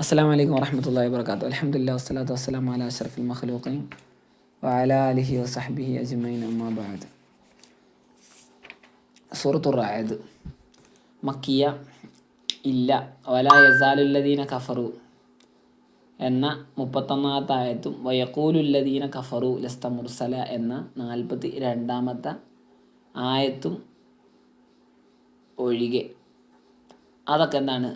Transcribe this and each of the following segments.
അസ്സാം വലൈക്കും വറഹമത്തല്ലാ വാബർക്കാത്തു അലഹമുല്ലാ വസ്സലാത്തു വസ്സലാം അല അഷറഫുൽ മഖ്ലൂഖീൻ വാല അലിഹി വസഹബിഹി അജ്മൈൻ അമ്മാബാദ് സൂറത്തു റായത് മക്കിയ ഇല്ല. വല യസാലുല്ലദീന കഫറു എന്ന മുപ്പത്തൊന്നാമത്തെ ആയത്തും വയക്കൂലുല്ലദീന കഫറു ലസ്ത മുർസല എന്ന നാൽപ്പത്തി രണ്ടാമത്തെ ആയത്തും ഒഴികെ. അതൊക്കെ എന്താണ്?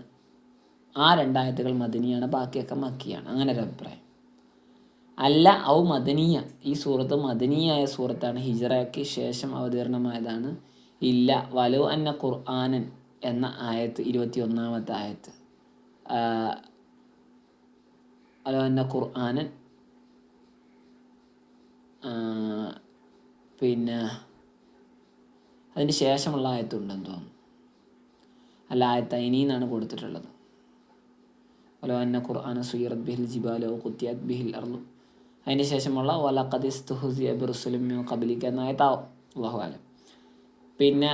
ആ രണ്ടായത്തുകൾ മദനിയാണ് ബാക്കിയൊക്കെ മക്കിയാണ്. അങ്ങനെ ഒരു അഭിപ്രായം. അല്ല ഔ മദനീയ. ഈ സൂറത്ത് മദനീയായ സൂറത്താണ്. ഹിജറയ്ക്ക് ശേഷം അവതീർണമായതാണ്. ഇല്ല വലു അന്ന ഖുർആാനൻ എന്ന ആയത്ത് ഇരുപത്തി ഒന്നാമത്തെ ആയത്ത് വലു അന്ന ഖുർആാനൻ. പിന്നെ അതിന് ശേഷമുള്ള ആയത്തുണ്ടെന്ന് തോന്നുന്നു. അല്ല ആയത്ത് ഇനി എന്നാണ് കൊടുത്തിട്ടുള്ളത്. വലോ അന്ന ഖുർആന സുയറത് ബിഹിൽ ജിബാലോ കുത്തിയത് ബിഹിൽ അർലു അതിന് ശേഷമുള്ള ബിറുസുലിമ്യോ കബലിക്ക എന്ന ആയത്താവും. അള്ളാഹു ആലം പിന്നെ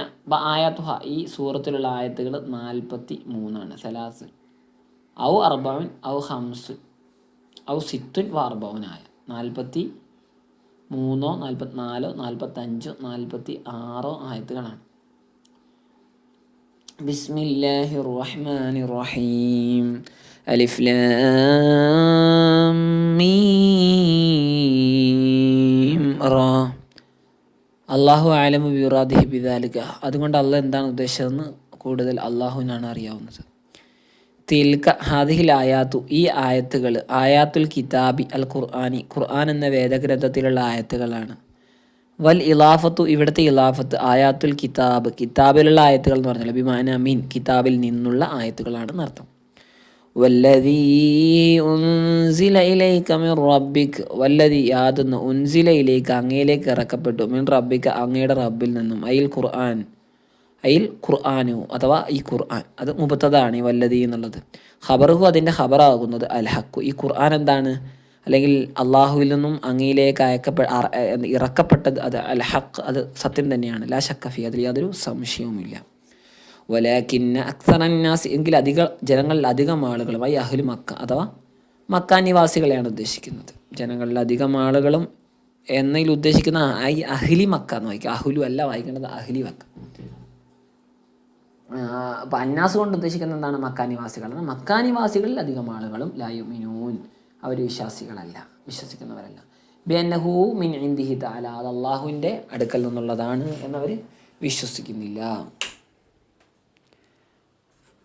ഈ സൂറത്തിലുള്ള ആയത്തുകൾ നാൽപ്പത്തി മൂന്നാണ് സലാസ്. ഔ അർബവൻ ഔ ഹംസ് ഔ സിത്തുൻ വ അർബവനായ നാൽപ്പത്തി മൂന്നോ നാൽപ്പത്തിനാലോ നാൽപ്പത്തഞ്ചോ നാൽപ്പത്തി ആറോ ആയത്തുകളാണ്. ബിസ്മില്ലാഹി റഹ്മാൻ റഹീം. അലിഫ് അള്ളാഹു ആലമു ബിറാദിഹി ബിദാലിക. അതുകൊണ്ട് അള്ളാഹ് എന്താണ് ഉദ്ദേശിച്ചതെന്ന് കൂടുതൽ അള്ളാഹുവിനാണ് അറിയാവുന്നത്. തിൽക്ക ഹാദിഹിൽ ആയാത്തു ഈ ആയത്തുകൾ ആയാത്തുൽ കിതാബി അൽ ഖുർആാനി ഖുർആൻ എന്ന വേദഗ്രന്ഥത്തിലുള്ള ആയത്തുകളാണ്. വൽ ഇലാഫത്തു ഇവിടുത്തെ ഇലാഫത്ത് ആയാത്തുൽ കിതാബ് കിതാബിലുള്ള ആയത്തുകൾ എന്ന് പറഞ്ഞാൽ ബിമാന മീൻ കിതാബിൽ നിന്നുള്ള ആയത്തുകളാണ് എന്നർത്ഥം വല്ലതീ ഉൻസില മിൻ റബ്ബിക്. വല്ലതി യാതൊന്ന് ഉൻസില അങ്ങയിലേക്ക് ഇറക്കപ്പെട്ടു. മിൻ റബ്ബിക്ക് അങ്ങയുടെ റബ്ബിൽ നിന്നും. അയിൽ ഖുർആൻ. അയിൽ ഖുർആാനു അഥവാ ഈ ഖുർആൻ. അത് മുപ്പത്തതാണ് ഈ വല്ലതി എന്നുള്ളത്. ഖബറുഹു അതിന്റെ ഖബറാകുന്നത് അൽ ഹക്കു ഈ ഖുർആൻ എന്താണ്? അല്ലെങ്കിൽ അള്ളാഹുവിൽ നിന്നും അങ്ങയിലേക്ക് അയക്കപ്പെ ഇറക്കപ്പെട്ടത് അത് അൽ ഹക്ക് അത് സത്യം തന്നെയാണ്. ലാ ഷക്കഫി അതിൽ യാതൊരു സംശയവുമില്ല. വലാക്കിന്ന അക്സറന്നാസ് എങ്കിൽ അധിക ജനങ്ങളിൽ അധികം ആളുകളും ഐ അഹ്ലു മക്ക അഥവാ മക്ക നിവാസികളെയാണ് ഉദ്ദേശിക്കുന്നത്. ജനങ്ങളിൽ അധികം ആളുകളും എന്നതിൽ ഉദ്ദേശിക്കുന്ന ഐ അഹ്ലി മക്ക എന്ന് വായിക്കുക. അഹുലു അല്ല വായിക്കേണ്ടത് അഹ്ലി മക്ക. അപ്പോൾ അന്നാസ് കൊണ്ട് ഉദ്ദേശിക്കുന്നത് എന്താണ്? മക്കാനിവാസികളാണ് മക്കാനിവാസികളിൽ അധികം ആളുകളും ലായുമിനൂൻ അവർ വിശ്വാസികളല്ല. വിശ്വസിക്കുന്നവരല്ല. ബിഅന്നഹു മിൻ ഇന്ദിഹി താല അത് അള്ളാഹുവിന്റെ അടുക്കൽ നിന്നുള്ളതാണ് എന്നവർ വിശ്വസിക്കുന്നില്ല.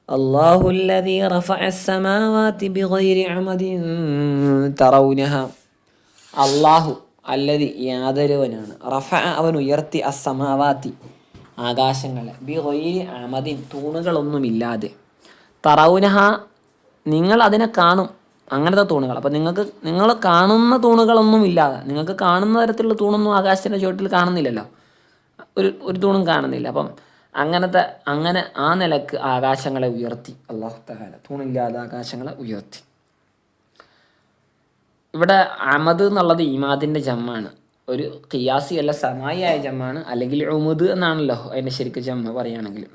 الله الذي رفع السماوات بغير عمد ترونها അള്ളാഹു അല്ലതി യാതൊരുവനാണ് റഫ അവൻ ഉയർത്തി അസമാവാത്തി ആകാശങ്ങളെ ബി ഗൈരി അമദിൻ തൂണുകളൊന്നുമില്ലാതെ തറൗനഹ നിങ്ങൾ അതിനെ കാണും അങ്ങനത്തെ തൂണുകൾ അപ്പം നിങ്ങൾക്ക് നിങ്ങൾ കാണുന്ന തൂണുകളൊന്നും ഇല്ലാതെ നിങ്ങൾക്ക് കാണുന്ന തരത്തിലുള്ള തൂണൊന്നും ആകാശത്തിൻ്റെ ചുവട്ടിൽ കാണുന്നില്ലല്ലോ ഒരു ഒരു തൂണും കാണുന്നില്ല അപ്പം അങ്ങനത്തെ അങ്ങനെ ആ നിലയ്ക്ക് ആകാശങ്ങളെ ഉയർത്തി. അള്ളാഹു തഹാല തൂണില്ലാതെ ആകാശങ്ങളെ ഉയർത്തി. ഇവിടെ അമദ് എന്നുള്ളത് ഈമാദിന്റെ ജമ്മാണ്. ഒരു ഖിയാസി അല്ല സമായിയായ ജമ്മാണ്. അല്ലെങ്കിൽ ഉമുദ് എന്നാണല്ലോ അതിന്റെ ശരിക്ക് ജമ്മ പറയുകയാണെങ്കിൽ.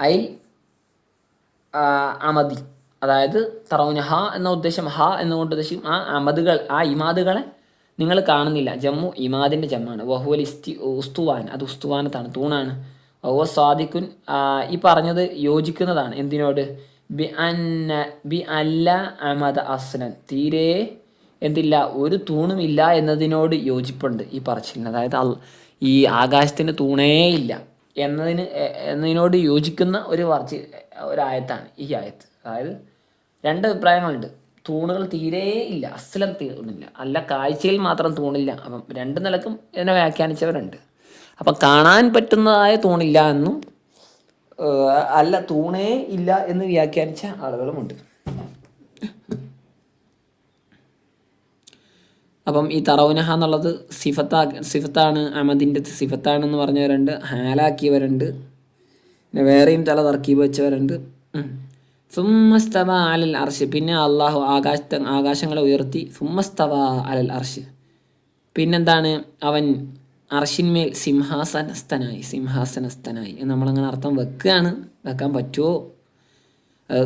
ഐ അമദി. അതായത് തറൗന ഹ എന്ന ഉദ്ദേശം ഹ എന്നുകൊണ്ട് ഉദ്ദേശിക്കും ആ അമദുകൾ ആ ഇമാദുകളെ നിങ്ങൾ കാണുന്നില്ല. ജമ്മു ഇമാദിന്റെ ജമ്മാണ്. വഹുവൽ ഇസ്തി ഉസ്തുവാൻ. അത് ഉസ്തുവാനത്താണ്. തൂണാണ്. വഹുവ സ്വാദിക്കുൻ ഈ പറഞ്ഞത് യോജിക്കുന്നതാണ്. എന്തിനോട്? ബി അന്ന ബി അല്ല അമദ അസ്നൻ. തീരെ എന്തില്ല ഒരു തൂണുമില്ല എന്നതിനോട് യോജിപ്പുണ്ട് ഈ പറച്ചിലിന്. അതായത് ഈ ആകാശത്തിന് തൂണേ ഇല്ല എന്നതിന് എന്നതിനോട് യോജിക്കുന്ന ഒരു പറച്ചി ഒരായത്താണ് ഈ ആയത്ത്. അതായത് രണ്ട് അഭിപ്രായങ്ങളുണ്ട്. തൂണുകൾ തീരെ ഇല്ല. അസ്ലം തീർന്നില്ല. അല്ല കാഴ്ചയിൽ മാത്രം തൂണില്ല. അപ്പം രണ്ട് നിലക്കും എന്നെ വ്യാഖ്യാനിച്ചവരുണ്ട്. അപ്പം കാണാൻ പറ്റുന്നതായ തൂണില്ല എന്നും അല്ല തൂണേ ഇല്ല എന്ന് വ്യാഖ്യാനിച്ച ആളുകളുമുണ്ട്. അപ്പം ഈ തറൗനഹ എന്നുള്ളത് സിഫത്താ സിഫത്താണ് അമദിന്റെ സിഫത്താണെന്ന് പറഞ്ഞവരുണ്ട് ഹാലാക്കിയവരുണ്ട് പിന്നെ വേറെയും ചില തർക്കീബ് വെച്ചവരുണ്ട്. സുമ്മസ്തവ അലൽ അർഷ് പിന്നെ അള്ളാഹു ആകാശ ആകാശങ്ങളെ ഉയർത്തി സുമ്മസ്തവ അലൽ അർഷ് പിന്നെന്താണ്? അവൻ അർഷിന്മേൽ സിംഹാസനസ്ഥനായി സിംഹാസനസ്ഥനായി. നമ്മളങ്ങനെ അർത്ഥം വെക്കുകയാണ് വെക്കാൻ പറ്റുമോ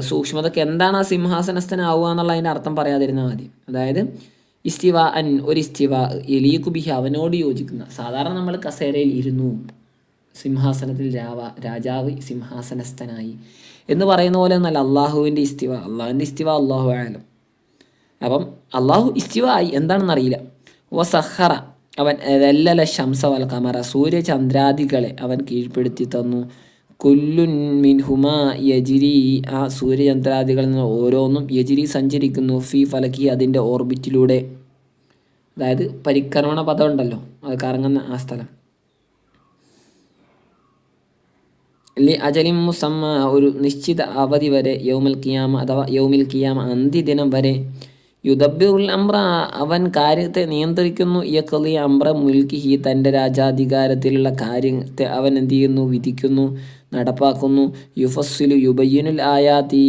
സൂക്ഷ്മതക്ക് എന്താണ് ആ സിംഹാസനസ്ഥനാവുക എന്നുള്ള അതിന്റെ അർത്ഥം പറയാതിരുന്നാൽ മതി. അതായത് ഇസ്തിവ അൻ ഒരു ഇസ്തിവ എലീകുബിഹി അവനോട് യോജിക്കുന്ന. സാധാരണ നമ്മൾ കസേരയിൽ ഇരുന്നു. സിംഹാസനത്തിൽ രാവ രാജാവ് സിംഹാസനസ്ഥനായി. എന്ന് പറയുന്ന പോലെ ഒന്നല്ല അള്ളാഹുവിന്റെ ഇസ്തിവ. അള്ളാഹുവിന്റെ ഇസ്തിവ അള്ളാഹു ആയാലും അപ്പം അള്ളാഹു ഇസ്തിവ ആയി എന്താണെന്ന് അറിയില്ല വ സഹറ അവൻ എല്ലല ശംസ വൽ കമറ സൂര്യചന്ദ്രാദികളെ അവൻ കീഴ്പ്പെടുത്തി തന്നു. കുല്ലുൻ മിൻഹുമ യജിരി. ആ സൂര്യചന്ദ്രാദികളിൽ നിന്ന് ഓരോന്നും യജിരി സഞ്ചരിക്കുന്നു. ഫി ഫലക്കി അതിന്റെ ഓർബിറ്റിലൂടെ. അതായത് പരിക്രമണ പദം ഉണ്ടല്ലോ. അത് കറങ്ങുന്ന ആ സ്ഥലം. ലി അജലിം മുസമ്മ ഒരു നിശ്ചിത അവധി വരെ യൗമൽ കിയാമ അഥവാ യൗമിൽ കിയാമ അന്ത്യദിനം വരെ യുദബിറുൽ അമ്ര അവൻ കാര്യത്തെ നിയന്ത്രിക്കുന്നു. യക്കലി അമ്ര മുൽക്കിഹി തന്റെ രാജാധികാരത്തിലുള്ള കാര്യത്തെ അവൻ എന്ത് ചെയ്യുന്നു? വിധിക്കുന്നു നടപ്പാക്കുന്നു. യുഫസ്സിലു യുബയ്യനുൽ ആയാത്തി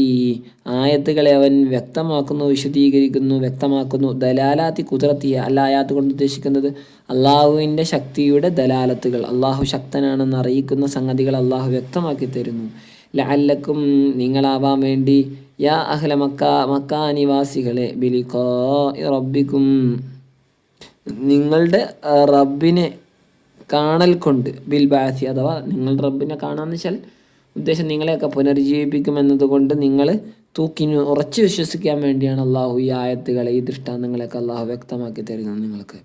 ആയത്തുകളെ അവൻ വ്യക്തമാക്കുന്നു വിശദീകരിക്കുന്നു വ്യക്തമാക്കുന്നു. ദലാലാത്തി കുതിരത്തിയ അല്ല ആയാത്ത് കൊണ്ട് ഉദ്ദേശിക്കുന്നത് അള്ളാഹുവിന്റെ ശക്തിയുടെ ദലാലത്തുകൾ. അള്ളാഹു ശക്തനാണെന്ന് അറിയിക്കുന്ന സംഗതികൾ അള്ളാഹു വ്യക്തമാക്കി തരുന്നു. ലഅല്ലക്കും നിങ്ങളാവാൻ വേണ്ടി യാ അഹ്ല മക്ക മക്ക നിവാസികളെ ബിലിക്കോ റബ്ബിക്കും. നിങ്ങളുടെ റബ്ബിനെ കാണൽ കൊണ്ട് ബിൽ ബാസി അഥവാ നിങ്ങൾ റബ്ബിനെ കാണാന്ന് വെച്ചാൽ ഉദ്ദേശം നിങ്ങളെയൊക്കെ പുനർജീവിപ്പിക്കും എന്നതുകൊണ്ട് നിങ്ങൾ തൂക്കിന് ഉറച്ചു വിശ്വസിക്കാൻ വേണ്ടിയാണ് അള്ളാഹു ഈ ആയത്തുകളെ ഈ ദൃഷ്ടാന്തങ്ങളെയൊക്കെ അള്ളാഹു വ്യക്തമാക്കി തരുന്നത് നിങ്ങൾക്ക്.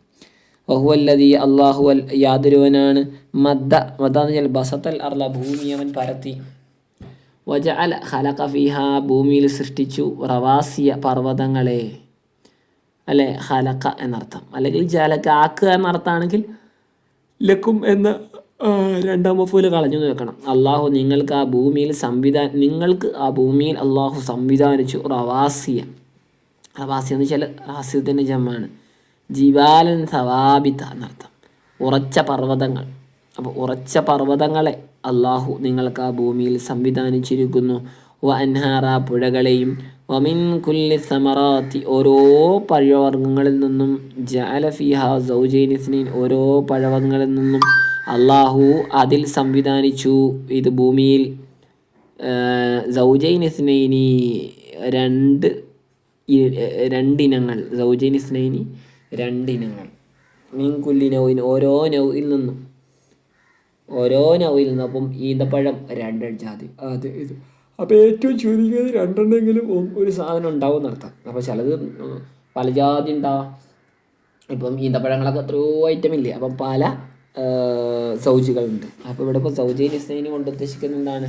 ബഹുവല്ലതി അള്ളാഹു അൽ യാതൊരുവനാണ് മദ്ദ മദ്ദ എന്ന് വെച്ചാൽ ബസത്തൽ അർല ഭൂമി അവൻ പരത്തി. വജഅല ഖലഖ ഫിഹ ഭൂമിയിൽ സൃഷ്ടിച്ചു റവാസിയ പർവതങ്ങളെ. അല്ലെ? ഹലക്ക എന്നർത്ഥം. അല്ലെങ്കിൽ ജലക്ക ആക്കുക എന്നർത്ഥമാണെങ്കിൽ ലക്കും എന്ന രണ്ടാം മഫൂൽ കളഞ്ഞു നോക്കണം. അള്ളാഹു നിങ്ങൾക്ക് ആ ഭൂമിയിൽ സംവിധാന നിങ്ങൾക്ക് ആ ഭൂമിയിൽ അള്ളാഹു സംവിധാനിച്ചു റവാസിയ റവാസിയ എന്ന് വെച്ചാൽ റാസിയത്തിന്റെ ജമ്മാണ്. ജീവാലൻ സവാബിത്ത എന്നർത്ഥം. ഉറച്ച പർവതങ്ങൾ. അപ്പോൾ ഉറച്ച പർവതങ്ങളെ അള്ളാഹു നിങ്ങൾക്ക് ആ ഭൂമിയിൽ സംവിധാനിച്ചിരിക്കുന്നു. വ അൻഹാറ പുഴകളെയും വമിൻ കുല്ലി സമറാത്തി ഓരോ പഴവർഗങ്ങളിൽ നിന്നും ജാലഫിഹ സൗജൈനിസ്നീൻ ഓരോ പഴവർഗങ്ങളിൽ നിന്നും അള്ളാഹു അതിൽ സംവിധാനിച്ചു. ഇത് ഭൂമിയിൽ സൗജൈനിസ്നൈനി രണ്ട് രണ്ടിനങ്ങൾ. സൗജൈനിസ്നൈനി രണ്ടിനങ്ങൾ. മീൻ കുല്ലി നൗവിൻ ഓരോ നൗയിൽ നിന്നും ഓരോ നവയിൽ നിന്നപ്പം ഈന്തപ്പഴം രണ്ടെണ്ണം ജാതി അതെ ഇത്. അപ്പോൾ ഏറ്റവും ചുരുങ്ങിയത് രണ്ടെണ്ണെങ്കിലും ഒരു സാധനം ഉണ്ടാവും എന്നർത്ഥം അപ്പോൾ ചിലത് പല ജാതി ഉണ്ടാവാം ഇപ്പം ഈന്തപ്പഴങ്ങളൊക്കെ എത്രയോ ഐറ്റം ഇല്ലേ? അപ്പം പല സൗജികളുണ്ട്. അപ്പോൾ ഇവിടെ ഇപ്പോൾ സൗജി ഡിസൈന് കൊണ്ട് ഉദ്ദേശിക്കുന്ന എന്താണ്?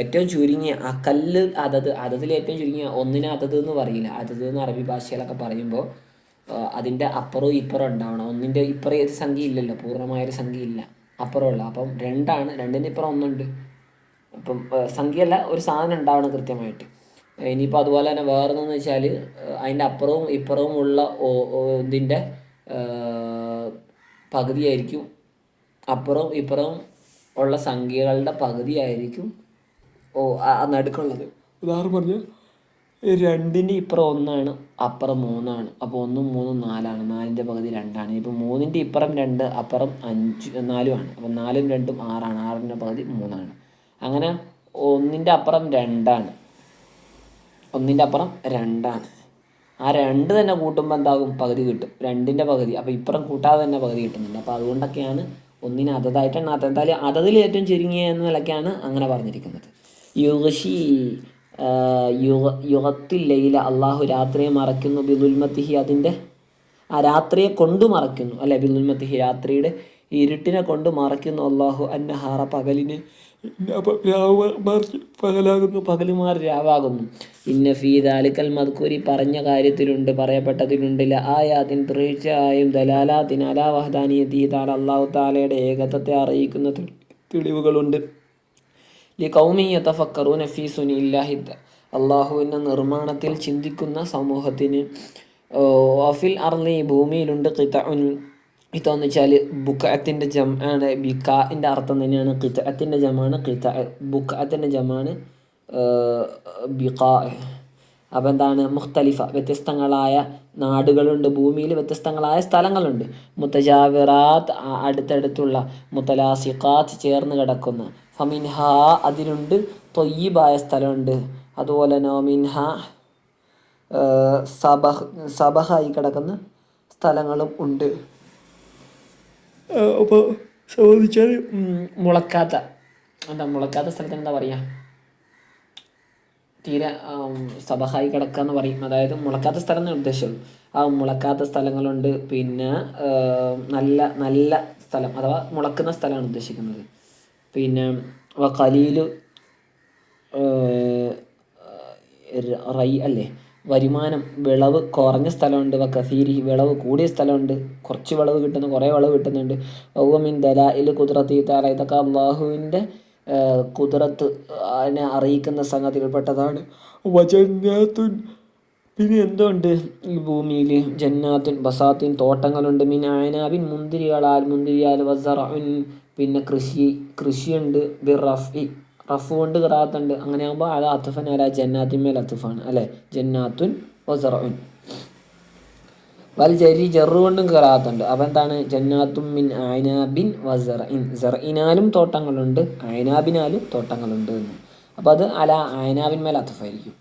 ഏറ്റവും ചുരുങ്ങിയ ആ കല്ല് അതത് അതതിൽ ഏറ്റവും ചുരുങ്ങിയ ഒന്നിനെ അതത് എന്ന് പറയില്ല. അതത് എന്ന് അറബി ഭാഷയിലൊക്കെ പറയുമ്പോൾ അതിന്റെ അപ്പുറവും ഇപ്പുറം ഉണ്ടാവണം. ഒന്നിന്റെ ഇപ്പുറം ഒരു സംഖ്യ ഇല്ലല്ലോ പൂർണമായൊരു സംഖ്യ ഇല്ല അപ്പുറമുള്ള. അപ്പം രണ്ടാണ് രണ്ടിന് ഇപ്പുറം ഒന്നുണ്ട്. അപ്പം സംഖ്യയല്ല ഒരു സാധനം ഉണ്ടാവണം കൃത്യമായിട്ട്. ഇനിയിപ്പോൾ അതുപോലെ തന്നെ വേറെന്താന്ന് വെച്ചാൽ അതിന്റെ അപ്പുറവും ഇപ്പുറവും ഉള്ള ഇതിന്റെ പകുതിയായിരിക്കും. അപ്പുറവും ഇപ്പുറവും ഉള്ള സംഖ്യകളുടെ പകുതിയായിരിക്കും ഓ നടുക്കുള്ളത്. ഉദാഹരണം പറഞ്ഞാൽ രണ്ടിന്റെ ഇപ്പുറം ഒന്നാണ് അപ്പുറം മൂന്നാണ്. അപ്പോൾ ഒന്നും മൂന്നും നാലാണ്. നാലിന്റെ പകുതി രണ്ടാണ്. ഇപ്പം മൂന്നിന്റെ ഇപ്പുറം രണ്ട് അപ്പുറം അഞ്ച് നാലുമാണ് അപ്പം നാലും രണ്ടും ആറാണ്. ആറിന്റെ പകുതി മൂന്നാണ്. അങ്ങനെ ഒന്നിന്റെ അപ്പുറം രണ്ടാണ്. ഒന്നിന്റെ അപ്പുറം രണ്ടാണ്. ആ രണ്ട് തന്നെ കൂട്ടുമ്പോൾ എന്താകും? പകുതി കിട്ടും. രണ്ടിന്റെ പകുതി. അപ്പോൾ ഇപ്പുറം കൂട്ടാതെ തന്നെ പകുതി കിട്ടുന്നുണ്ട് അപ്പോൾ അതുകൊണ്ടൊക്കെയാണ് ഒന്നിന് അതതായിട്ടാണ് അതെന്തായാലും അതതിൽ ഏറ്റവും ചുരുങ്ങിയ എന്ന നിലയ്ക്കാണ് അങ്ങനെ പറഞ്ഞിരിക്കുന്നത്. യുഗ യുഗത്തിൽ ലൈല അള്ളാഹു രാത്രിയെ മറയ്ക്കുന്നു ബിദുൽമത്തിഹി അതിന്റെ ആ രാത്രിയെ കൊണ്ട് മറയ്ക്കുന്നു. അല്ലെ ബിദുൽമത്തിഹി രാത്രിയുടെ ഇരുട്ടിനെ കൊണ്ട് മറയ്ക്കുന്നു അള്ളാഹു. അന്നഹാറ പകലിന് പകലാകുന്നു. പകലുമാർ രാവാകുന്നു. ഇന്ന ഫീദാലിക്കൽ മദ്കൂരി പറഞ്ഞ കാര്യത്തിലുണ്ട് പറയപ്പെട്ടതിലുണ്ട്. ആയാതിൻ തീർച്ചയായും ദലാലാ അലാ വഹദാനിയതീതാണ് അള്ളാഹു താലയുടെ ഏകത്വത്തെ അറിയിക്കുന്ന തെളിവുകളുണ്ട്. ലി കൗമി യതഫക്കറൂന ഫീ അള്ളാഹുവിന്റെ നിർമ്മാണത്തിൽ ചിന്തിക്കുന്ന സമൂഹത്തിന് അഫിൽ അർലി ഭൂമിയിലുണ്ട് കിതഉൻ കിതെന്ന് വെച്ചാൽ ബുക്കത്തിന്റെ ജം ആണ് ബിക്കാന്റെ അർത്ഥം തന്നെയാണ്. കിതത്തിന്റെ ജമാണ് കിത ബുക്കത്തിന്റെ ജമാണ് ബിക്കാ അപ്പം എന്താണ്? മുഖ്തലിഫ. വ്യത്യസ്തങ്ങളായ നാടുകളുണ്ട്. ഭൂമിയിൽ വ്യത്യസ്തങ്ങളായ സ്ഥലങ്ങളുണ്ട്. മുത്തജാവിറാത്ത് അടുത്തടുത്തുള്ള മുത്തലാസിഖാത്ത് ചേർന്ന് കിടക്കുന്ന. ഫമിൻഹ അതിലുണ്ട്. തൊയ്യീബായ സ്ഥലമുണ്ട്. അതുപോലെ നോമിൻഹ സബഹ് സബഹായി കിടക്കുന്ന സ്ഥലങ്ങളും ഉണ്ട്. അപ്പോൾ ചോദിച്ചാൽ മുളക്കാത്ത. എന്താ മുളക്കാത്ത സ്ഥലത്തിന് എന്താ പറയുക തീരെ സബഹായി കിടക്കുക എന്ന് പറയും. അതായത് മുളക്കാത്ത സ്ഥലം ഉദ്ദേശമുള്ളൂ ആ മുളക്കാത്ത സ്ഥലങ്ങളുണ്ട്. പിന്നെ നല്ല നല്ല സ്ഥലം അഥവാ മുളക്കുന്ന സ്ഥലമാണ് ഉദ്ദേശിക്കുന്നത്. പിന്നെ കലീൽ റൈ അല്ലേ? വരുമാനം വിളവ് കുറഞ്ഞ സ്ഥലമുണ്ട്. കസീരി വിളവ് കൂടിയ സ്ഥലമുണ്ട്. കുറച്ച് വിളവ് കിട്ടുന്നു കുറേ വിളവ് കിട്ടുന്നുണ്ട്. ഔമിൻ ദലായിൽ കുതിരത്തി താല ഇതൊക്കെ അള്ളാഹുവിന്റെ കുതിരത്ത് അതിനെ അറിയിക്കുന്ന സംഗതികൾപ്പെട്ടതാണ് വജന്നാത്തുൻ. പിന്നെ എന്തുണ്ട് ഈ ഭൂമിയിൽ ജന്നാത്തുൻ ബസാത്തിൻ തോട്ടങ്ങളുണ്ട്. മിൻ ആയനാബിൻ മുന്തിരികളാൽ മുന്തിരിയാൽ വസറൻ പിന്നെ കൃഷി കൃഷിയുണ്ട്. ബി റഫി റഫ് കൊണ്ട് കിറാത്തുണ്ട് അങ്ങനെ ആകുമ്പോൾ അത് അത്തുഫൻ അല ജന്നാത്തിന്മേൽ അത്തുഫാണ് അല്ലേ? ജന്നാത്തുൻ വസറഉൻ വൽ ജരി ജറു കൊണ്ടും അപ്പം എന്താണ്? ജന്നാത്തും മിൻ ആയനാബിൻ വസറഇൻ സറഇനാലും തോട്ടങ്ങളുണ്ട് ആയനാബിനാലും തോട്ടങ്ങളുണ്ട് എന്ന്. അപ്പോൾ അത് അല ആയനാബിന്മേൽ അത്തുഫായിരിക്കും.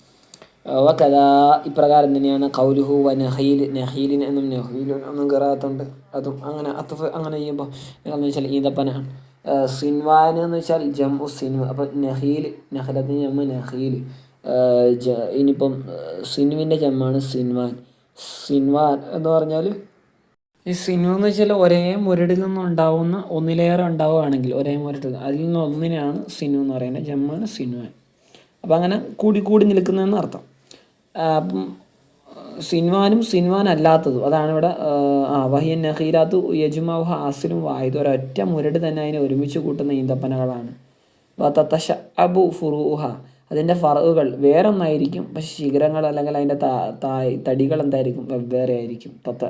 കഥാ ഇപ്രകാരം തന്നെയാണ് കൗലുഹു വ നഹീൽ. നഹീലിൻ എന്നും നഹീലിൻ എന്നും കയറാത്തുണ്ട് അതും അങ്ങനെ അത്തഫ് അങ്ങനെ ചെയ്യുമ്പോൾ എന്ന് വെച്ചാൽ ഈതപ്പനാണ് സിൻവാന എന്ന് വെച്ചാൽ ജമ്മു സിൻവ. അപ്പം നഹീൽ നഹലത്തിന് ജമ്മു നഹീൽ. ഇനിയിപ്പം സിൻവിന്റെ ജമ്മാണ് സിൻവാൻ. സിൻവാൻ എന്ന് പറഞ്ഞാൽ ഈ സിൻവ എന്ന് വെച്ചാൽ ഒരേ മുരടിൽ നിന്നും ഉണ്ടാവുന്ന ഒന്നിലേറെ ഉണ്ടാവുകയാണെങ്കിൽ ഒരേ മുരടിൽ അതിൽ നിന്ന് ഒന്നിനാണ് സിനു എന്ന് പറയുന്നത്. ജമ്മാണ് സിൻവാൻ അപ്പം അങ്ങനെ കൂടി കൂടി നിൽക്കുന്നതെന്ന് അർത്ഥം. അപ്പം സിൻവാനും സിൻവാൻ അല്ലാത്തതും അതാണ് ഇവിടെ ആ വഹിയൻ നഹീരാത്തു യജുമാവ് ആസിലും വായുത് ഒരൊറ്റ മുരട് തന്നെ അതിനെ ഒരുമിച്ച് കൂട്ടുന്ന ഈന്തപ്പനകളാണ്. തത്തശ അബു ഫുറൂഹ. അതിന്റെ ഫറവുകൾ. വേറൊന്നായിരിക്കും. പക്ഷെ ശിഖരങ്ങൾ അല്ലെങ്കിൽ അതിന്റെ തടികൾ എന്തായിരിക്കും? വെവ്വേറെ ആയിരിക്കും. തത്ത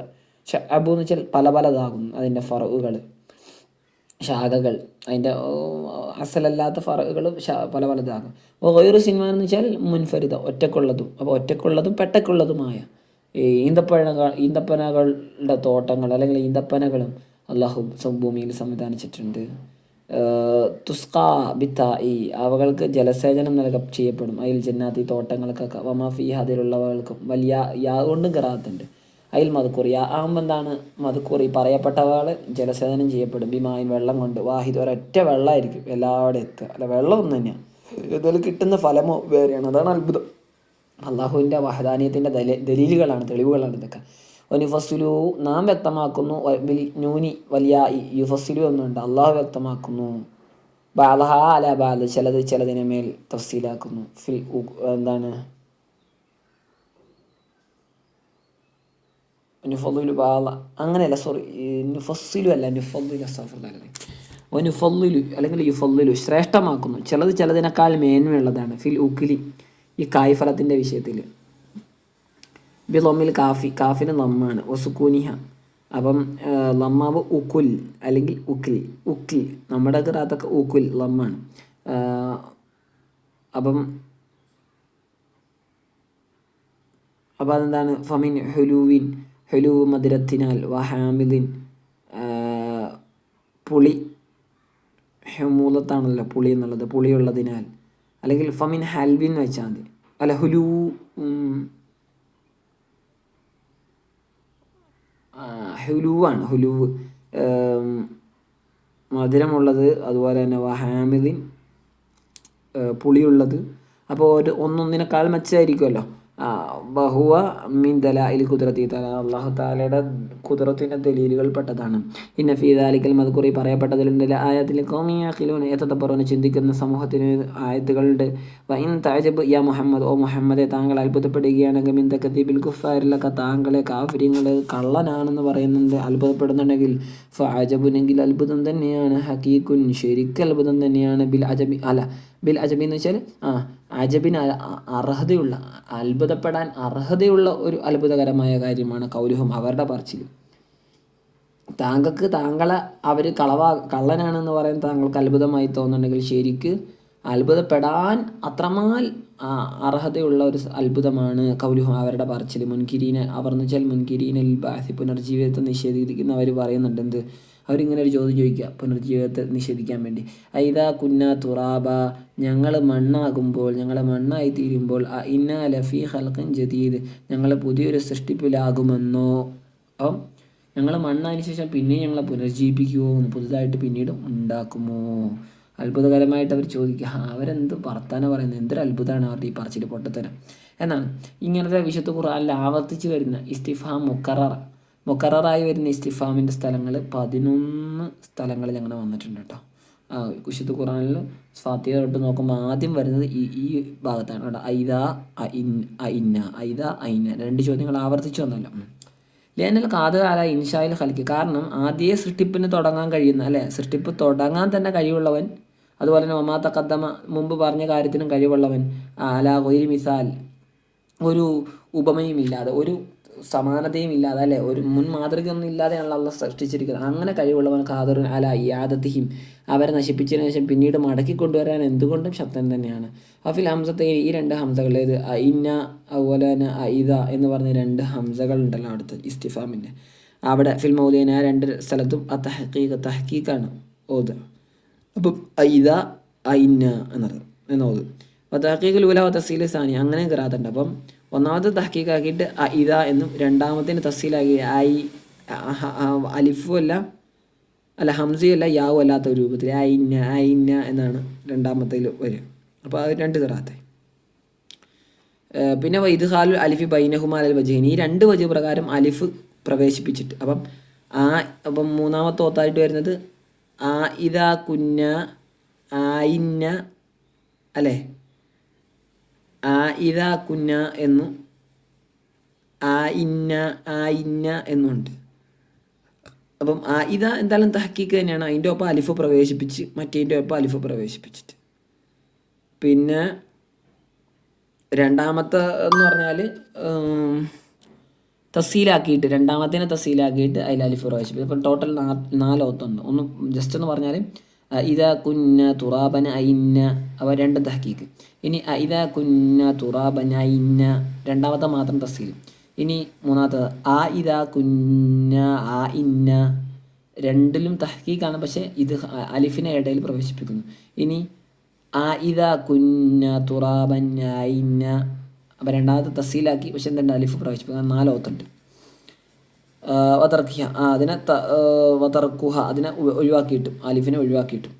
അബു എന്ന് വെച്ചാൽ പല പലതാകും അതിന്റെ ഫറവുകൾ. ശാഖകൾ. അതിന്റെ അസലല്ലാത്ത ഫറകളും പല പലതാകും. ഓയൊരു സിനിമ എന്ന് വെച്ചാൽ മുൻഫരിത ഒറ്റക്കുള്ളതും. അപ്പോൾ ഒറ്റക്കുള്ളതും പെട്ടക്കുള്ളതുമായ ഈ ഈന്തപ്പനകളുടെ തോട്ടങ്ങൾ അല്ലെങ്കിൽ ഈന്തപ്പനകളും അള്ളാഹു ഭൂമിയിൽ സംവിധാനിച്ചിട്ടുണ്ട്. തുസ്കാ ബിത്ത ഈ അവകൾക്ക് ജലസേചനം നൽക ചെയ്യപ്പെടും. അതിൽ ജന്നാത്തി തോട്ടങ്ങൾക്കൊക്കെ വമാഫി അതിലുള്ളവകൾക്കും വലിയ യാ കൊണ്ടും കറാത്തുണ്ട്. അതിൽ മധുക്കുറി. ആകുമ്പോൾ എന്താണ് മധുക്കുറി? പറയപ്പെട്ടവകൾ ജലസേചനം ചെയ്യപ്പെടും. ബിമായും വെള്ളം കൊണ്ട് വാഹിദ് ഒരൊറ്റ വെള്ളമായിരിക്കും എല്ലാവിടെ എത്തുക. അല്ല വെള്ളം ഒന്നും തന്നെയാണ് ഇതിൽ കിട്ടുന്ന ഫലമോ വേറെയാണ്. അതാണ് അത്ഭുതം. അള്ളാഹുവിന്റെ വഹദാനിയത്തിന്റെ ദലീലുകളാണ് തെളിവുകളാണ് ഇതൊക്കെ. ഒനിഫസുലു നാം വ്യക്തമാക്കുന്നു നൂനി വലിയ യുഫസുലു എന്നുണ്ട്. അള്ളാഹു വ്യക്തമാക്കുന്നു. ബാലഹ അല ബാല ചിലത് ചിലതിനെ മേൽ തഫ്സീലാക്കുന്നു. ഫിൽ എന്താണ്? അങ്ങനെയല്ല സോറി അല്ല നുഫലുലു അസ്താഫുല്ലാലി അല്ലെങ്കിൽ യുഫല്ലുലു ശ്രേഷ്ഠമാക്കുന്നു. ചിലത് ചിലതിനേക്കാൾ മേന്മയുള്ളതാണ്. ഫിൽ ഉക്കിലി ഈ കായ്ഫലത്തിന്റെ വിഷയത്തിൽ ബിലൊമ്മിൽ കാഫി കാഫിന് ലമ്മാണ് ഒസുക്കൂനിഹ അപ്പം ലമ്മാവ് ഉക്കുൽ അല്ലെങ്കിൽ ഉക്കിൽ ഉക്കിൽ. നമ്മുടെ അതൊക്കെ ഉക്കുൽ ലമ്മാണ്. അപ്പം അപ്പം അതെന്താണ്? ഫമിൻ ഹുലൂവിൻ ഹുലു മധുരത്തിനാൽ വഹാമിദിൻ. പുളി ഹെമൂലത്താണല്ലോ പുളി എന്നുള്ളത് പുളിയുള്ളതിനാൽ. അല്ലെങ്കിൽ ഫമിൻ ഹൽവിൻ വെച്ചാൽ മതി. അല്ല ഹുലു ഹുലുവാണ്. ഹുലുവ് മധുരമുള്ളത് അതുപോലെ തന്നെ വഹാമിദിൻ പുളിയുള്ളത്. അപ്പോൾ ഒരു ഒന്നൊന്നിനേക്കാൾ മെച്ചമായിരിക്കുമല്ലോ ബഹുവ മിൻ ദലായിൽ കുതിരത്തി തല അള്ളാഹു താലയുടെ കുതിരത്തിന്റെ ദലീലുകൾ പെട്ടതാണ്. ഇന്ന ഫീദാലിക്കൽ മതുക്കുറി പറയപ്പെട്ടതിലുണ്ട് ആയത്തിൽ കോമിയാഖിലൂന് എത്തപ്പുറന്ന് ചിന്തിക്കുന്ന സമൂഹത്തിന് ആയത്തുകളുണ്ട്. വൈൻ താജബ് യാ മുഹമ്മദ് ഓ മുഹമ്മദെ താങ്കൾ അത്ഭുതപ്പെടുകയാണെങ്കിൽ മിൻ തക്കത്തീബിൽ കുഫാരിലൊക്കെ താങ്കളെ കാഫര്യങ്ങളെ കള്ളനാണെന്ന് പറയുന്നുണ്ട് അത്ഭുതപ്പെടുന്നുണ്ടെങ്കിൽ. ഫാജബുനെങ്കിൽ അത്ഭുതം തന്നെയാണ് ഹക്കീക്കുൻ ശരിക്കും അത്ഭുതം തന്നെയാണ്. ബിൽ അജബി അല്ല ബിൽ അജബി എന്ന് വെച്ചാൽ ആ അജബിന് അർഹതയുള്ള അത്ഭുതപ്പെടാൻ അർഹതയുള്ള ഒരു അത്ഭുതകരമായ കാര്യമാണ് കൗലുഹം അവരുടെ പറച്ചിലും. താങ്കൾക്ക് താങ്കളെ അവർ കളവാ കള്ളനാണെന്ന് പറയാൻ താങ്കൾക്ക് അത്ഭുതമായി തോന്നുന്നുണ്ടെങ്കിൽ ശരിക്ക് അത്ഭുതപ്പെടാൻ അത്രമാൽ അർഹതയുള്ള ഒരു അത്ഭുതമാണ് കൗലുഹു അവരുടെ പറച്ചിൽ മുൻകിരീനെ അവർ എന്ന് വെച്ചാൽ മുൻകിരീനൽ ബാസി പുനർജീവിതത്തെ നിഷേധിക്കുന്ന അവർ പറയുന്നുണ്ട് എന്ത് അവരിങ്ങനെ ഒരു ചോദ്യം ചോദിക്കുക പുനർജീവിതത്തെ നിഷേധിക്കാൻ വേണ്ടി. ഐദാ കുന്ന തുറാബ ഞങ്ങൾ മണ്ണാകുമ്പോൾ ഞങ്ങൾ മണ്ണായി തീരുമ്പോൾ ഇന്ന ലഫി ഹൽക്കൻ ജദീദ് ഞങ്ങൾ പുതിയൊരു സൃഷ്ടിപ്പിലാകുമെന്നോ? അപ്പം ഞങ്ങൾ മണ്ണായതിനു ശേഷം പിന്നെയും ഞങ്ങളെ പുനർജീവിപ്പിക്കുമോ പുതുതായിട്ട് പിന്നീട് ഉണ്ടാക്കുമോ? അത്ഭുതകരമായിട്ട് അവർ ചോദിക്കുക "ആ, അവരെന്ത് വർത്താനം പറയുന്നത് എന്തൊരു അത്ഭുതമാണ് അവരുടെ ഈ പറച്ചിൽ പൊട്ടത്തരം? എന്നാണ്. ഇങ്ങനത്തെ വിശുദ്ധ ഖുർആനിൽ ആവർത്തിച്ച് വരുന്ന ഇസ്തിഫാം മുക്കററ മുക്കററായി വരുന്ന ഇസ്തിഫാമിന്റെ സ്ഥലങ്ങൾ പതിനൊന്ന് സ്ഥലങ്ങൾ അങ്ങനെ വന്നിട്ടുണ്ട് കേട്ടോ. വിശുദ്ധ ഖുറാനിൽ ഫാത്തിഹ തൊട്ട് നോക്കുമ്പോൾ ആദ്യം വരുന്നത് ഈ ഈ ഭാഗത്താണ് കേട്ടോ. ഐദ ഐന്ന ഐദ ഐന്ന രണ്ട് ചോദ്യങ്ങൾ ആവർത്തിച്ചു വന്നല്ലോ. ലേനൽ കാതുകാല ഇൻഷായിൽ കളിക്കുക കാരണം ആദ്യ സൃഷ്ടിപ്പിന് തുടങ്ങാൻ കഴിയുന്ന അല്ലേ? സൃഷ്ടിപ്പ് തുടങ്ങാൻ തന്നെ കഴിവുള്ളവൻ അതുപോലെ തന്നെ ഒമാത്ത കദ്ദമ മുമ്പ് പറഞ്ഞ കാര്യത്തിനും കഴിവുള്ളവൻ. അല ഒരു മിസാൽ. ഒരു ഉപമയും ഇല്ലാതെ ഒരു സമാനതയും ഇല്ലാതെ അല്ലെ? ഒരു മുൻ മാതൃകയൊന്നും ഇല്ലാതെയാണ് അള്ള സൃഷ്ടിച്ചിരിക്കുന്നത്. അങ്ങനെ കഴിവുള്ളവൻ ഖാദർ അല യാദത്തിഹിം അവരെ നശിപ്പിച്ചതിന് ശേഷം പിന്നീട് മടക്കി കൊണ്ടുവരാൻ എന്തുകൊണ്ടും ശബ്ദം തന്നെയാണ്. അഫിൽ ഹംസത്തെ ഈ രണ്ട് ഹംസകളേത് ഇന്ന അതുപോലെ തന്നെ ഐദ എന്ന് പറഞ്ഞ രണ്ട് ഹംസകൾ ഉണ്ടല്ലോ അടുത്ത് ഇസ്തിഫാമിന്റെ. അവിടെ ഫിൽ മൗലിയന ആ രണ്ട് സ്ഥലത്തും ആ തഹക്കീഖ് തഹക്കീക്കാണ് ഓത്. അപ്പം ഐദ ഐന എന്നത് എന്നോത് അപ്പോൾ തഹക്കീഖ് ലൂല തസീൽ സാനി അങ്ങനെ കിറാത്തുണ്ട് അപ്പം ഒന്നാമത്തെ തഹക്കീക്കാക്കിയിട്ട് ഇത എന്നും രണ്ടാമത്തിന് തസീലാക്കി ഐ അലിഫും അല്ല അല്ല ഹംസയും അല്ല യാവും അല്ലാത്ത ഒരു രൂപത്തിൽ. ഐന ഐന എന്നാണ് രണ്ടാമത്തേൽ വരിക. അപ്പോൾ അത് രണ്ട് ഖിറാത്തെ. ഏഹ് പിന്നെ ഇത് ഹാലു അലിഫി ബൈനഹുമാൽ അൽ വജീൻ ഈ രണ്ട് വജു പ്രകാരം അലിഫ് പ്രവേശിപ്പിച്ചിട്ട്. അപ്പം ആ അപ്പം മൂന്നാമത്തെ ഓത്തായിട്ട് വരുന്നത് ആ ഇതാ കുഞ്ഞ ആയിന്ന അല്ലേ? ആ ഇതാ കുഞ്ഞ എന്നും ആ ഇന്ന ആ ഇന്ന എന്നുണ്ട്. അപ്പം ആ ഇതാ എന്തായാലും തഹക്കീക്ക് തന്നെയാണ്. അതിന്റെ ഒപ്പം അലിഫ് പ്രവേശിപ്പിച്ച് മറ്റേതിന്റെ ഒപ്പം അലിഫ് പ്രവേശിപ്പിച്ചിട്ട്. പിന്നെ രണ്ടാമത്തെ എന്ന് പറഞ്ഞാൽ തസീലാക്കിയിട്ട് രണ്ടാമത്തേനെ തസീലാക്കിയിട്ട് അതിൽ അലിഫ് പ്രവേശിപ്പിച്ചു ഇപ്പം ടോട്ടൽ നാ നാല് ഓത്തുണ്ട് ഒന്ന് ജസ്റ്റ് എന്ന് പറഞ്ഞാൽ ഇത കുന്ന തുറാബന ഐന്ന അവ രണ്ട് തഹക്കീക്ക് ഇനി ഇത കുന്ന തുറാബന ഐന്ന രണ്ടാമത്തെ മാത്രം തസീൽ ഇനി മൂന്നാമത്തത് ആ ഇത കുന്ന ആ ഇന്ന രണ്ടിലും തഹക്കീക്കാണ് പക്ഷേ ഇത് അലിഫിനെ ഇടയിൽ പ്രവേശിപ്പിക്കുന്നു. ഇനി ആ ഇത കുന്ന തുറാബന ഐന്ന അപ്പം രണ്ടാമത്തെ തസീലാക്കി പക്ഷെ എന്തുണ്ട്? അലിഫ് പ്രവേശിപ്പിക്കുക നാലോത്തുണ്ട് വതർക്കിഹ. ആ അതിനെ വതർക്കുഹ. അതിനെ ഒഴിവാക്കിയിട്ടും അലിഫിനെ ഒഴിവാക്കിയിട്ടും.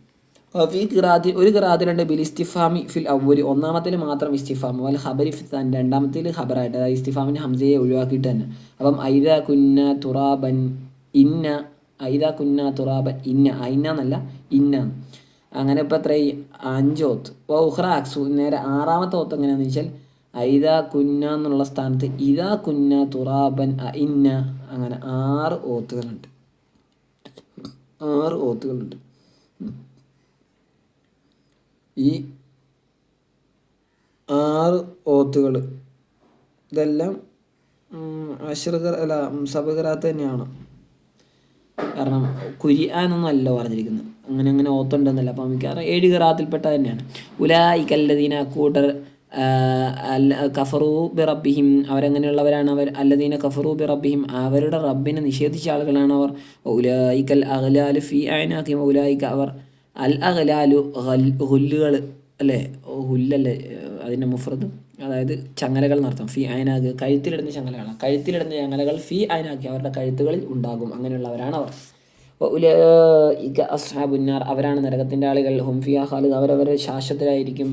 ഫി ഖിറാത്തി ഒരു ഖിറാത്തിലുണ്ട് ബിൽ ഇസ്തിഫാമി ഫിൽ അവലി ഒന്നാമത്തിൽ മാത്രം ഇസ്തിഫാം വൽ ഖബരി ഫിത്താൻ രണ്ടാമത്തിൽ ഖബറായിട്ട്. അതായത് ഇസ്തിഫാമിന് ഹംസയെ ഒഴിവാക്കിയിട്ട് തന്നെ. അപ്പം ഐദ കുന്ന തുറാബൻ ഇന്ന ഐദ കുന്ന തുറാബൻ ഇന്ന. ഐന എന്നല്ല ഇന്ന. അങ്ങനെ ഇപ്പോൾ എത്ര അഞ്ചോത്ത് ഓ ഉഹ്റാക്സു നേരെ ആറാമത്തെ ഓത്ത് എങ്ങനെയാണെന്ന് വെച്ചാൽ ഐദ കുന്ന എന്നുള്ള സ്ഥാനത്ത് ഇതാ കുന്ന തുറാബൻ ഇന്ന അങ്ങനെ ആറ് ഓത്തുകളുണ്ട്. ആറ് ഓത്തുകളുണ്ട്. ഈ ആറ് ഓത്തുകൾ ഇതെല്ലാം അശ്രകർ അല്ല സബകറാത്ത് തന്നെയാണ്. കാരണം കുരിയാനൊന്നും അല്ല പറഞ്ഞിരിക്കുന്നത്. അങ്ങനെ അങ്ങനെ ഓത്തുണ്ടെന്നല്ല. അപ്പം മിക്കവാറും ഏഴ് കറാത്തിൽപ്പെട്ട തന്നെയാണ്. ഉലായിക്കല്ലദീന കൂട്ടർ കഫറൂ ബി റബ്ബിഹിം അവരങ്ങനെയുള്ളവരാണ് അവർ? അല്ലദീന കഫറൂ ബി റബ്ബിഹിം അവരുടെ റബ്ബിനെ നിഷേധിച്ച ആളുകളാണ് അവർ. ഉലായിക്കൽ അഹ്ലാലു ഫി അയനാക്കിം ഉലായിക്ക അവർ. അൽ അഹ്ലാലു ഹുല്ലുകൾ അല്ലേ? ഹുല്ലല്ലേ അതിന്റെ മുഫ്രദ്. അതായത് ചങ്ങലകൾ നടത്തും ഫി അയനാഗ് കഴുത്തിലിടുന്ന ചങ്ങലകളാണ്. കഴുത്തിലിടുന്ന ചങ്ങലകൾ ഫി അയനാക്കി അവരുടെ കഴുത്തുകളിൽ ഉണ്ടാകും. അങ്ങനെയുള്ളവരാണ് അവർ. ഉലൈക അസ്ഹാബുന്നാർ അവരാണ് നരകത്തിന്റെ ആളുകൾ. ഹും ഫിയ ഖാലിദ് അവരവർ ശാശ്വതരായിരിക്കും.